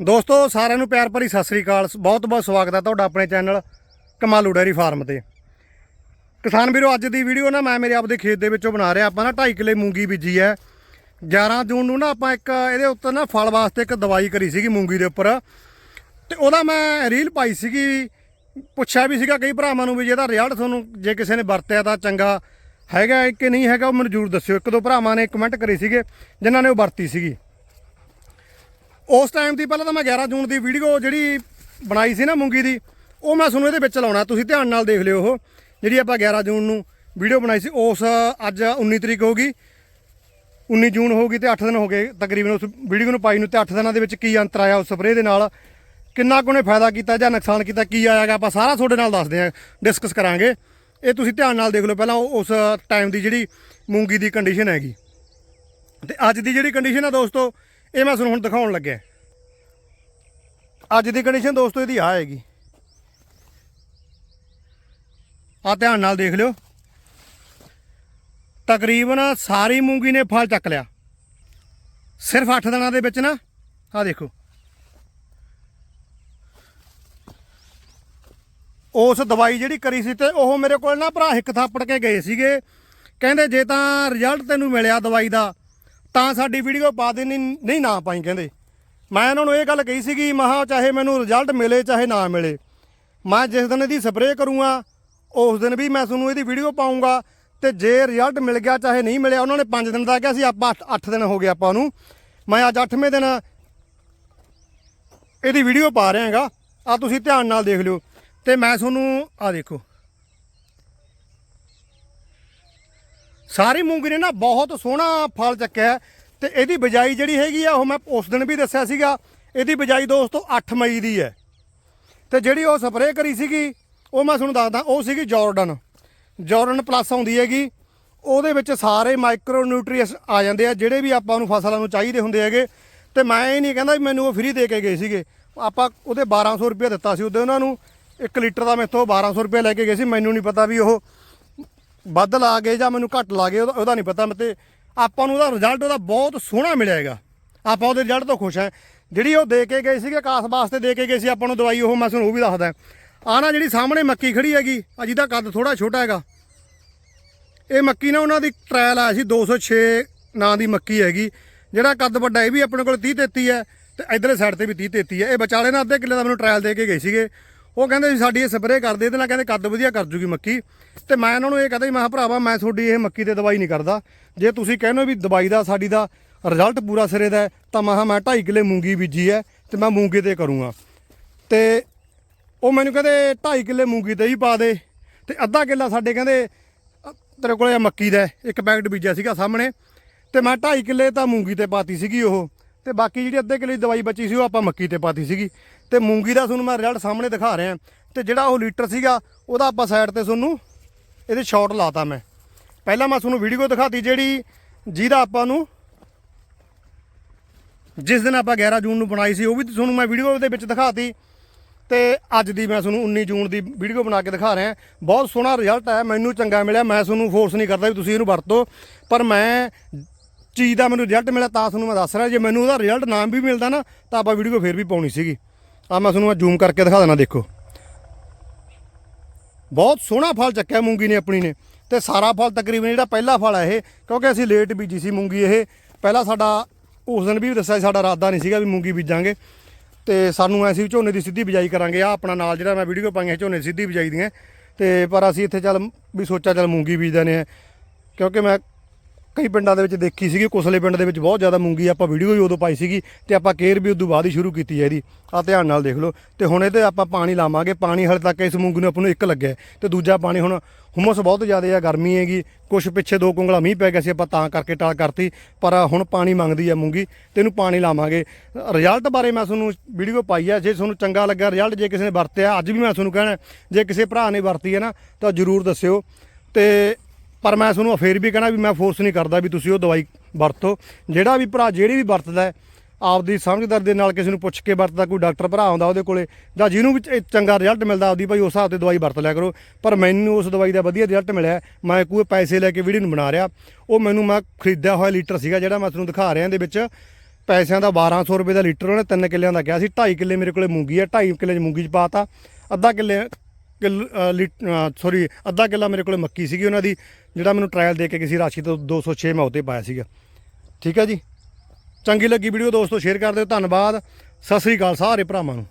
ਦੋਸਤੋ, ਸਾਰਿਆਂ ਨੂੰ ਪਿਆਰ ਭਰੀ ਸਤਿ ਸ੍ਰੀ ਅਕਾਲ। ਬਹੁਤ ਬਹੁਤ ਸਵਾਗਤ ਹੈ ਤੁਹਾਡਾ ਆਪਣੇ ਚੈਨਲ ਕਮਾਲੂ ਡੈਰੀ ਫਾਰਮ ਤੇ। ਕਿਸਾਨ ਵੀਰੋ, ਅੱਜ ਦੀ ਵੀਡੀਓ ਨਾ ਮੈਂ ਮੇਰੇ ਆਪਦੇ ਖੇਤ ਦੇ ਵਿੱਚੋਂ ਬਣਾ ਰਿਹਾ। ਆਪਾਂ ਨਾ 2.5 ਕਿੱਲੇ ਮੂੰਗੀ ਬੀਜੀ ਹੈ। 11 ਜੂਨ ਨੂੰ ਨਾ ਆਪਾਂ ਇੱਕ ਇਹਦੇ ਉੱਤੇ ਨਾ ਫਲ ਵਾਸਤੇ ਇੱਕ ਦਵਾਈ ਕਰੀ ਸੀਗੀ ਮੂੰਗੀ ਦੇ ਉੱਪਰ। ਤੇ ਉਹਦਾ ਮੈਂ ਰੀਲ ਪਾਈ ਸੀਗੀ। ਪੁੱਛਿਆ ਵੀ ਸੀਗਾ ਕਈ ਭਰਾਵਾਂ ਨੂੰ ਵੀ ਜਿਹਦਾ ਰਿਜ਼ਲਟ ਤੁਹਾਨੂੰ ਜੇ ਕਿਸੇ ਨੇ ਵਰਤਿਆ ਤਾਂ ਚੰਗਾ ਹੈਗਾ ਕਿ ਨਹੀਂ ਹੈਗਾ, ਉਹ ਮੈਨੂੰ ਜ਼ਰੂਰ ਦੱਸਿਓ। ਇੱਕ ਦੋ ਭਰਾਵਾਂ ਨੇ ਕਮੈਂਟ ਕਰੇ ਸੀਗੇ, ਜਿਨ੍ਹਾਂ ਨੇ ਉਹ ਵਰਤੀ ਸੀਗੀ। ਉਸ ਟਾਈਮ ਦੀ ਪਹਿਲਾਂ ਤਾਂ ਮੈਂ 11 ਜੂਨ ਦੀ ਵੀਡੀਓ ਜਿਹੜੀ ਬਣਾਈ ਸੀ ਨਾ ਮੂੰਗੀ ਦੀ, ਉਹ ਮੈਂ ਤੁਹਾਨੂੰ ਇਹਦੇ ਵਿੱਚ ਲਾਉਣਾ। ਤੁਸੀਂ ਧਿਆਨ ਨਾਲ ਦੇਖ ਲਿਓ ਉਹ। ਜਿਹੜੀ ਆਪਾਂ 11 ਜੂਨ ਨੂੰ ਵੀਡੀਓ ਬਣਾਈ ਸੀ, ਉਸ ਅੱਜ 19 ਤਰੀਕ ਹੋ ਗਈ। 19 ਜੂਨ ਹੋ ਗਈ ਤੇ 8 ਦਿਨ ਹੋ ਗਏ। ਤਕਰੀਬਨ ਉਸ ਵੀਡੀਓ ਨੂੰ ਪਾਈ ਨੂੰ ਤੇ 8 ਦਿਨਾਂ ਦੇ ਵਿੱਚ ਕੀ ਅੰਤਰ ਆਇਆ ਉਸ ਸਪਰੇਅ ਦੇ ਨਾਲ, ਕਿੰਨਾ ਕੁ ਨੇ ਫਾਇਦਾ ਕੀਤਾ ਜਾਂ ਨੁਕਸਾਨ ਕੀਤਾ, ਕੀ ਆਇਆਗਾ ਆਪਾਂ ਸਾਰਾ ਤੁਹਾਡੇ ਨਾਲ ਦੱਸਦੇ ਆਂ ਡਿਸਕਸ ਕਰਾਂਗੇ। ਇਹ ਤੁਸੀਂ ਧਿਆਨ ਨਾਲ ਦੇਖ ਲਓ ਪਹਿਲਾਂ ਉਹ- ਉਸ ਟਾਈਮ ਦੀ ਜਿਹੜੀ ਮੂੰਗੀ ਦੀ ਕੰਡੀਸ਼ਨ ਹੈਗੀ। ਤੇ ਅੱਜ ਦੀ ਜਿਹੜੀ ਕੰਡੀਸ਼ਨ ਆ ਦੋਸਤੋ, ਇਹ ਮੈਂ ਤੁਹਾਨੂੰ ਹੁਣ ਦਿਖਾਉਣ ਲੱਗਿਆ। ਅੱਜ ਦੀ ਕੰਡੀਸ਼ਨ ਦੋਸਤੋ ਇਹਦੀ ਆ ਹੈਗੀ। ਆ ਧਿਆਨ ਨਾਲ ਦੇਖ ਲਿਓ। ਤਕਰੀਬਨ ਸਾਰੀ ਮੂੰਗੀ ਨੇ ਫਲ ਚੱਕ ਲਿਆ। ਸਿਰਫ 8 ਦਿਨਾਂ ਦੇ ਵਿੱਚ ਨਾ ਆ ਦੇਖੋ। ਉਸ ਦਵਾਈ ਜਿਹੜੀ ਕਰੀ ਸੀ ਤੇ ਉਹ ਮੇਰੇ ਕੋਲ ਨਾ ਭਰਾ ਇੱਕ ਥਾਪੜ ਕੇ ਗਏ ਸੀਗੇ। ਕਹਿੰਦੇ ਜੇ ਤਾਂ ਰਿਜ਼ਲਟ ਤੈਨੂੰ ਮਿਲਿਆ ਦਵਾਈ ਦਾ, ਤਾਂ ਸਾਡੀ ਵੀਡੀਓ ਪਾ ਦੇ ਨਹੀਂ ਨਾ ਪਾਈ ਕਹਿੰਦੇ। ਮੈਂ ਇਹਨਾਂ ਨੂੰ ਇਹ ਗੱਲ ਕਹੀ ਸੀਗੀ, ਮਹਾ ਚਾਹੇ ਮੈਨੂੰ ਰਿਜ਼ਲਟ ਮਿਲੇ, ਚਾਹੇ ਨਾ ਮਿਲੇ। ਮੈਂ ਜਿਸ ਦਿਨ ਇਹਦੀ ਸਪਰੇਅ ਕਰੂੰਗਾ, ਉਸ ਦਿਨ ਵੀ ਮੈਂ ਤੁਹਾਨੂੰ ਇਹਦੀ ਵੀਡੀਓ ਪਾਉਂਗਾ ਤੇ ਜੇ ਰਿਜ਼ਲਟ ਮਿਲ ਗਿਆ, ਚਾਹੇ ਨਹੀਂ ਮਿਲਿਆ, ਉਹਨਾਂ ਨੇ 5 ਦਿਨ ਦਾ ਕਿਹਾ ਸੀ, ਆਪਾਂ 8 ਦਿਨ ਹੋ ਗਏ ਆਪਾਂ ਨੂੰ। ਮੈਂ ਅੱਜ 8ਵੇਂ ਦਿਨ ਇਹਦੀ ਵੀਡੀਓ ਪਾ ਰਿਹਾ ਹੈਗਾ। ਆ ਤੁਸੀਂ ਧਿਆਨ ਨਾਲ ਦੇਖ ਲਿਓ। ਤੇ ਮੈਂ ਤੁਹਾਨੂੰ ਆ ਦੇਖੋ। ਸਾਰੀ ਮੂੰਗੀ ਨੇ ਨਾ ਬਹੁਤ ਸੋਹਣਾ ਫਲ ਚੱਕਿਆ ਤੇ ਇਹਦੀ ਬਜਾਈ ਜਿਹੜੀ ਹੈਗੀ ਆ, ਉਹ ਮੈਂ ਉਸ ਦਿਨ ਵੀ ਦੱਸਿਆ ਸੀਗਾ। ਇਹਦੀ ਬਜਾਈ ਦੋਸਤੋ 8 ਮਈ ਦੀ ਹੈ। ਤੇ ਜਿਹੜੀ ਉਹ ਸਪਰੇਅ ਕਰੀ ਸੀਗੀ, ਉਹ ਮੈਂ ਤੁਹਾਨੂੰ ਦੱਸਦਾ, ਉਹ ਸੀਗੀ ਜਾਰਡਨ। ਜਾਰਡਨ ਪਲੱਸ ਆਉਂਦੀ ਹੈਗੀ। ਉਹਦੇ ਵਿੱਚ ਸਾਰੇ ਮਾਈਕਰੋ ਨਿਊਟ੍ਰੀਐਂਟਸ ਆ ਜਾਂਦੇ ਆ, ਜਿਹੜੇ ਵੀ ਆਪਾਂ ਨੂੰ ਫਸਲਾਂ ਨੂੰ ਚਾਹੀਦੇ ਹੁੰਦੇ ਹੈਗੇ। ਤੇ ਮੈਂ ਇਹ ਨਹੀਂ ਕਹਿੰਦਾ ਵੀ ਮੈਨੂੰ ਉਹ ਫ੍ਰੀ ਦੇ ਕੇ ਗਏ ਸੀਗੇ। ਆਪਾਂ ਉਹਦੇ 1200 ਰੁਪਏ ਦਿੱਤਾ ਸੀ ਉਹਦੇ ਉਹਨਾਂ ਨੂੰ। 1 ਲੀਟਰ ਦਾ ਮੈਥੋਂ 1200 ਰੁਪਏ ਲੈ ਕੇ ਗਏ ਸੀ। ਮੈਨੂੰ ਨਹੀਂ ਪਤਾ ਵੀ ਉਹ ਵੱਧ ਲਾ ਗਏ ਜਾਂ ਮੈਨੂੰ ਘੱਟ ਲਾ ਗਏ, ਉਹਦਾ ਉਹਦਾ ਨਹੀਂ ਪਤਾ। ਤੇ ਆਪਾਂ ਨੂੰ ਉਹਦਾ ਰਿਜ਼ਲਟ ਉਹਦਾ ਬਹੁਤ ਸੋਹਣਾ ਮਿਲਿਆ ਹੈਗਾ ਆਪਾਂ ਉਹਦੇ ਰਿਜ਼ਲਟ ਤੋਂ ਖੁਸ਼ ਹਾਂ। ਜਿਹੜੀ ਉਹ ਦੇ ਕੇ ਗਏ ਸੀਗੇ, ਕਾਸ ਵਾਸਤੇ ਦੇ ਕੇ ਗਏ ਸੀ, ਆਪਾਂ ਨੂੰ ਦਵਾਈ ਉਹ, ਮੈਂ ਤੁਹਾਨੂੰ ਉਹ ਵੀ ਦੱਸਦਾ। ਆ ਨਾ ਜਿਹੜੀ ਸਾਹਮਣੇ ਮੱਕੀ ਖੜੀ ਹੈਗੀ ਆ ਜਿਹਦਾ ਕੱਦ ਥੋੜਾ ਛੋਟਾ ਹੈਗਾ। ਇਹ ਮੱਕੀ ਨਾ ਉਹਨਾਂ ਦੀ ਟ੍ਰਾਇਲ ਆਇਆ ਸੀ 206 ਨਾਂ ਦੀ ਮੱਕੀ ਹੈਗੀ। ਜਿਹੜਾ ਕੱਦ ਵੱਡਾ, ਇਹ ਵੀ ਆਪਣੇ ਕੋਲ 30 33 ਹੈ, ਤੇ ਇਧਰਲੇ ਸਾਈਡ ਤੇ ਵੀ 30 33 ਹੈ। ਇਹ ਵਿਚਾਲੇ ਨਾਲ ਅੱਧੇ ਕਿੱਲੇ ਦਾ ਮੈਨੂੰ ਟ੍ਰਾਇਲ ਦੇ ਕੇ ਗਏ ਸੀਗੇ। ਉਹ ਕਹਿੰਦੇ ਸੀ ਸਾਡੀ ਇਹ ਸਪਰੇਅ ਕਰਦੇ, ਇਹਦੇ ਨਾਲ ਕਹਿੰਦੇ ਕੱਦ ਵਧੀਆ ਕਰ ਜੂਗੀ ਮੱਕੀ। ਤੇ ਮੈਂ ਉਹਨਾਂ ਨੂੰ ਇਹ ਕਹਦਾ ਮੈਂ ਕਿਹਾ ਭਰਾਵਾ, ਮੈਂ ਤੁਹਾਡੀ ਇਹ ਮੱਕੀ ਤੇ ਦਵਾਈ ਨਹੀਂ ਕਰਦਾ। ਜੇ ਤੁਸੀਂ ਕਹਿੰਦੇ ਹੋ ਵੀ ਦਵਾਈ ਦਾ ਸਾਡੀ ਦਾ ਰਿਜ਼ਲਟ ਪੂਰਾ ਸਿਰੇ ਦਾ ਤਾਂ ਮੈਂ ਮੈਂ 2.5 ਕਿੱਲੇ ਮੂੰਗੀ ਬੀਜੀ ਹੈ ਤੇ ਮੈਂ ਮੂੰਗੀ ਤੇ ਕਰੂੰਗਾ। ਤੇ ਉਹ ਮੈਨੂੰ ਕਹਿੰਦੇ 2.5 ਕਿੱਲੇ ਮੂੰਗੀ ਤੇ ਹੀ ਪਾ ਦੇ। ਤੇ ਅੱਧਾ ਕਿੱਲਾ ਸਾਡੇ ਕਹਿੰਦੇ, ਤੇਰੇ ਕੋਲੇ ਆ ਮੱਕੀ ਦਾ ਇੱਕ ਪੈਕਟ ਬੀਜਿਆ ਸੀਗਾ ਸਾਹਮਣੇ। ਤੇ ਮੈਂ 2.5 ਕਿੱਲੇ ਤਾਂ ਮੂੰਗੀ ਤੇ ਪਾਤੀ ਸੀਗੀ ਉਹ। ਤੇ ਬਾਕੀ ਜਿਹੜੀ ਅੱਧੇ ਕਿੱਲੇ ਦੀ ਦਵਾਈ ਬਚੀ ਸੀ ਉਹ ਆਪਾਂ ਮੱਕੀ ਤੇ ਪਾਤੀ ਸੀਗੀ। ਤੇ ਮੂੰਗੀ ਦਾ ਤੁਹਾਨੂੰ ਮੈਂ ਰਿਜ਼ਲਟ ਸਾਹਮਣੇ ਦਿਖਾ ਰਿਹਾ। ਤੇ ਜਿਹੜਾ ਉਹ ਲੀਟਰ ਸੀਗਾ, ਉਹਦਾ ਆਪਾਂ ਸਾਈਡ ਤੇ ਤੁਹਾਨੂੰ ਇਹਦੇ ਸ਼ਾਟ ਲਾਤਾ ਮੈਂ। ਪਹਿਲਾਂ ਮੈਂ ਤੁਹਾਨੂੰ ਵੀਡੀਓ ਦਿਖਾਤੀ ਜਿਹੜੀ ਜਿਹਦਾ ਆਪਾਂ ਨੂੰ ਜਿਸ ਦਿਨ ਆਪਾਂ 11 ਜੂਨ ਨੂੰ ਬਣਾਈ ਸੀ, ਉਹ ਵੀ ਤੁਹਾਨੂੰ ਮੈਂ ਵੀਡੀਓ ਦੇ ਵਿੱਚ ਦਿਖਾਤੀ। ਤੇ ਅੱਜ ਦੀ ਮੈਂ ਤੁਹਾਨੂੰ 19 ਜੂਨ ਦੀ ਵੀਡੀਓ ਬਣਾ ਕੇ ਦਿਖਾ ਰਿਹਾ। ਬਹੁਤ ਸੋਹਣਾ ਰਿਜ਼ਲਟ ਹੈ ਮੈਨੂੰ ਚੰਗਾ ਮਿਲਿਆ। ਮੈਂ ਤੁਹਾਨੂੰ ਫੋਰਸ ਨਹੀਂ ਕਰਦਾ ਵੀ ਤੁਸੀਂ ਇਹਨੂੰ ਵਰਤੋ। ਪਰ ਮੈਂ ਚੀਜ਼ ਦਾ ਮੈਨੂੰ ਰਿਜ਼ਲਟ ਮਿਲਿਆ ਤਾਂ ਤੁਹਾਨੂੰ ਮੈਂ ਦੱਸ ਰਿਹਾ। ਜੇ ਮੈਨੂੰ ਉਹਦਾ ਰਿਜ਼ਲਟ ਨਾਮ ਵੀ ਮਿਲਦਾ ਨਾ, ਤਾਂ ਆਪਾਂ ਵੀਡੀਓ ਫੇਰ ਵੀ ਪਾਉਣੀ ਸੀਗੀ। ਆ ਮੈਂ ਤੁਹਾਨੂੰ ਜ਼ੂਮ ਕਰਕੇ ਦਿਖਾ ਦਿੰਦਾ, ਦੇਖੋ। ਬਹੁਤ ਸੋਹਣਾ ਫਲ ਚੱਕਿਆ ਮੂੰਗੀ ਨੇ ਆਪਣੀ ਨੇ। ਤੇ ਸਾਰਾ ਫਲ ਤਕਰੀਬਨ ਜਿਹੜਾ ਪਹਿਲਾ ਫਲ ਹੈ ਇਹ, ਕਿਉਂਕਿ ਅਸੀਂ ਲੇਟ ਬੀਜੀ ਸੀ ਮੂੰਗੀ ਇਹ। ਪਹਿਲਾਂ ਸਾਡਾ, ਉਸ ਦਿਨ ਵੀ ਦੱਸਿਆ ਸੀ, ਸਾਡਾ ਇਰਾਦਾ ਨਹੀਂ ਸੀਗਾ ਵੀ ਮੂੰਗੀ ਬੀਜਾਂਗੇ। ਤੇ ਸਾਨੂੰ ਐਸੀ ਝੋਨੇ ਦੀ ਸਿੱਧੀ ਬਿਜਾਈ ਕਰਾਂਗੇ। ਆ ਆਪਣਾ ਨਾਲ ਜਿਹੜਾ ਮੈਂ ਵੀਡੀਓ ਪਾਈਆਂ ਝੋਨੇ ਦੀ ਸਿੱਧੀ ਬਿਜਾਈ ਦੀਆਂ। ਤੇ ਪਰ ਅਸੀਂ ਇੱਥੇ ਚੱਲ, ਵੀ ਸੋਚਿਆ ਚੱਲ ਮੂੰਗੀ ਬੀਜ ਦਿੰਦੇ ਆ ਕਿਉਂਕਿ ਮੈਂ ਕਈ ਪਿੰਡਾਂ ਦੇ ਵਿੱਚ ਦੇਖੀ ਸੀਗੀ, ਕੁਸਲੇ ਪਿੰਡ ਦੇ ਵਿੱਚ ਬਹੁਤ ਜ਼ਿਆਦਾ ਮੂੰਗੀ ਆਪਾਂ ਵੀਡੀਓ ਵੀ ਉਦੋਂ ਪਾਈ ਸੀਗੀ ਤੇ ਆਪਾਂ ਕੇਅਰ ਵੀ ਉਦੋਂ ਬਾਅਦ ਹੀ ਸ਼ੁਰੂ ਕੀਤੀ ਹੈ ਇਹਦੀ। ਆ ਧਿਆਨ ਨਾਲ ਦੇਖ ਲਓ। ਤੇ ਹੁਣ ਇਹਦੇ ਆਪਾਂ ਪਾਣੀ ਲਾਵਾਂਗੇ। ਪਾਣੀ ਹਲੇ ਤੱਕ ਇਸ ਮੂੰਗੀ ਨੂੰ ਆਪਾਂ ਨੂੰ ਇੱਕ ਲੱਗਿਆ ਤੇ ਦੂਜਾ ਪਾਣੀ ਹੁਣ ਹੁਮਸ ਬਹੁਤ ਜ਼ਿਆਦਾ ਆ, ਗਰਮੀ ਹੈਗੀ। ਕੁਛ ਪਿੱਛੇ ਦੋ ਕੁੰਗਲਾ ਮੀਂਹ ਪੈ ਗਿਆ ਸੀ, ਆਪਾਂ ਤਾਂ ਕਰਕੇ ਟਾਲ ਕਰਤੀ। ਪਰ ਹੁਣ ਪਾਣੀ ਮੰਗਦੀ ਆ ਮੂੰਗੀ ਤੇ ਇਹਨੂੰ ਪਾਣੀ ਲਾਵਾਂਗੇ। ਰਿਜ਼ਲਟ ਬਾਰੇ ਮੈਂ ਤੁਹਾਨੂੰ ਵੀਡੀਓ ਪਾਈ ਆ। ਜੇ ਤੁਹਾਨੂੰ ਚੰਗਾ ਲੱਗਾ ਰਿਜ਼ਲਟ ਜੇ ਕਿਸੇ ਨੇ ਵਰਤਿਆ, ਅੱਜ ਵੀ ਮੈਂ ਤੁਹਾਨੂੰ ਕਹਿਣਾ, ਜੇ ਕਿਸੇ ਭਰਾ ਨੇ ਵਰਤੀ ਹੈ ਨਾ, ਤਾਂ ਜਰੂਰ ਦੱਸਿਓ। ਤੇ ਪਰ ਮੈਂ ਤੁਹਾਨੂੰ ਫੇਰ ਵੀ ਕਹਿਣਾ ਵੀ ਮੈਂ ਫੋਰਸ ਨਹੀਂ ਕਰਦਾ ਵੀ ਤੁਸੀਂ ਉਹ ਦਵਾਈ ਵਰਤੋ। ਜਿਹੜਾ ਵੀ ਭਰਾ ਜਿਹੜੀ ਵੀ ਵਰਤਦਾ ਆਪਦੀ ਸਮਝਦਾਰ ਦੇ ਨਾਲ ਕਿਸੇ ਨੂੰ ਪੁੱਛ ਕੇ ਵਰਤਦਾ, ਕੋਈ ਡਾਕਟਰ ਭਰਾ ਆਉਂਦਾ ਉਹਦੇ ਕੋਲੇ, ਜਾਂ ਜਿਹਨੂੰ ਵੀ ਚੰਗਾ ਰਿਜ਼ਲਟ ਮਿਲਦਾ ਆਪਦੀ, ਭਾਈ ਉਸ ਹਿਸਾਬ ਤੇ ਦਵਾਈ ਵਰਤ ਲਿਆ ਕਰੋ। ਪਰ ਮੈਨੂੰ ਉਸ ਦਵਾਈ ਦਾ ਵਧੀਆ ਰਿਜ਼ਲਟ ਮਿਲਿਆ ਮੈਂ ਕੋਈ ਪੈਸੇ ਲੈ ਕੇ ਵੀਡੀਓ ਨੂੰ ਬਣਾ ਰਿਹਾ। ਉਹ ਮੈਨੂੰ ਮੈਂ ਖਰੀਦਿਆ ਹੋਇਆ ਲੀਟਰ ਸੀਗਾ, ਜਿਹੜਾ ਮੈਂ ਤੁਹਾਨੂੰ ਦਿਖਾ ਰਿਹਾ ਇਹਦੇ ਵਿੱਚ। ਪੈਸਿਆਂ ਦਾ 1200 ਰੁਪਏ ਦਾ ਲੀਟਰ ਉਹਨੇ 3 ਕਿੱਲਿਆਂ ਦਾ ਕਿਹਾ ਸੀ। 2.5 ਕਿੱਲੇ ਮੇਰੇ ਕੋਲੇ ਮੂੰਗੀ ਆ 2.5 ਕਿੱਲੇ ਚ ਮੂੰਗੀ ਚ ਪਾਤਾ ਅੱਧਾ ਕਿੱਲੇ ਸੌਰੀ ਅੱਧਾ ਕਿੱਲਾ ਮੇਰੇ ਕੋਲ ਮੱਕੀ ਸੀਗੀ ਉਹਨਾਂ ਦੀ, ਜਿਹੜਾ ਮੈਨੂੰ ਟ੍ਰਾਇਲ ਦੇ ਕੇ ਕਿਸੇ ਰਾਸ਼ੀ ਤੋਂ 206 ਮੈਂ ਉੱਤੇ ਪਾਇਆ ਸੀਗਾ। ਠੀਕ ਹੈ ਜੀ? ਚੰਗੀ ਲੱਗੀ ਵੀਡੀਓ ਦੋਸਤੋ ਸ਼ੇਅਰ ਕਰ ਦਿਓ, ਧੰਨਵਾਦ। ਸਤਿ ਸ੍ਰੀ ਅਕਾਲ ਸਾਰੇ ਭਰਾਵਾਂ ਨੂੰ।